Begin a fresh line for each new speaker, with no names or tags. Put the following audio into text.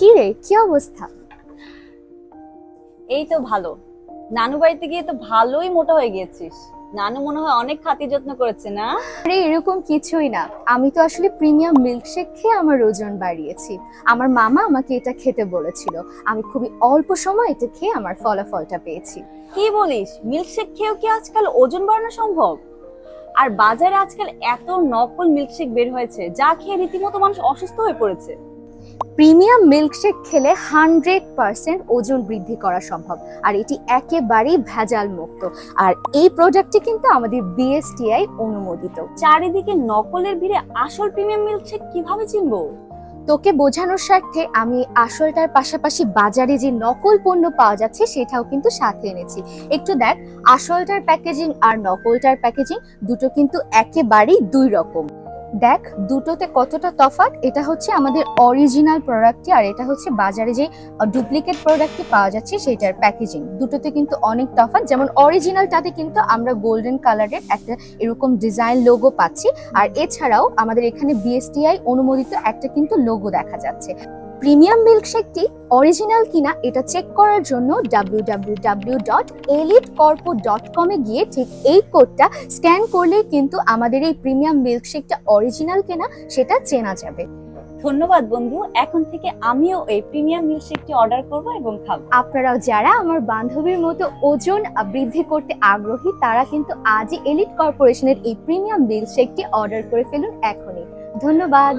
কি রে কি অবস্থা?
এই তো ভালো। নানু বাড়িতে গিয়ে তো ভালোই মোটা হয়ে গিয়েছিস। নানু মনে হয় অনেক খাতির যত্ন করেছে না?
আরে এরকম কিছুই না। আমি তো আসলে প্রিমিয়াম মিল্কশেক খেয়ে আমার ওজন বাড়িয়েছি। আমার মামা আমাকে এটা খেতে বলেছিল। আমি খুবই অল্প সময় এটা খেয়ে আমার ফলাফলটা পেয়েছি।
কি বলিস? মিল্কশেক খেয়েও কি আজকাল ওজন বাড়ানো সম্ভব? আর বাজারে আজকাল এত নকল মিল্কশেক বের হয়েছে যা খেয়ে রীতিমতো মানুষ অসুস্থ হয়ে পড়েছে।
প্রিমিয়াম মিল্কশেক খেলে হান্ড্রেড পার্সেন্ট ওজন বৃদ্ধি করা সম্ভব আর এটি একেবারেই ভেজাল মুক্ত আর এই প্রোডাক্টটি কিন্তু আমাদের বিএসটিআই অনুমোদিত।
চারিদিকে নকলের ভিড়ে আসল প্রিমিয়াম মিল্কশেক কীভাবে চিনবো?
তোকে বোঝানোর স্বার্থে আমি আসলটার পাশাপাশি বাজারে যে নকল পণ্য পাওয়া যাচ্ছে সেটাও কিন্তু সাথে এনেছি। একটু দেখ আসলটার প্যাকেজিং আর নকলটার প্যাকেজিং দুটো কিন্তু একেবারেই দুই রকম। দেখ দুটোতে কতটা তফাৎ, এটা হচ্ছে আমাদের অরিজিনাল প্রোডাক্টটি আর এটা হচ্ছে বাজারে যে ডুপ্লিকেট প্রোডাক্টটি পাওয়া যাচ্ছে সেটার প্যাকেজিং দুটোতে কিন্তু অনেক তফাৎ, যেমন অরিজিনালটাতে কিন্তু আমরা গোল্ডেন কালারের একটা এরকম ডিজাইন লোগো পাচ্ছি। আর এছাড়াও আমাদের এখানে বিএসটিআই অনুমোদিত একটা কিন্তু লোগো দেখা যাচ্ছে। প্রিমিয়াম মিল্কশেকটি অরিজিনাল কিনা এটা চেক করার জন্য www.elitecorpo.com এ গিয়ে ঠিক এই কোডটা স্ক্যান করলেই কিন্তু আমাদের এই প্রিমিয়াম মিল্কশেকটা অরিজিনাল কিনা সেটা চেনা যাবে।
ধন্যবাদ বন্ধু এখন থেকে আমিও এই প্রিমিয়াম মিল্কশেকটি অর্ডার করব এবং খাব।
আপনারাও যারা আমার বান্ধবীর মতো ওজন বৃদ্ধি করতে আগ্রহী তারা কিন্তু আজই এলিট কর্পোরেশনের এই প্রিমিয়াম মিল্কশেকটি অর্ডার করে ফেলুন এখনই। ধন্যবাদ।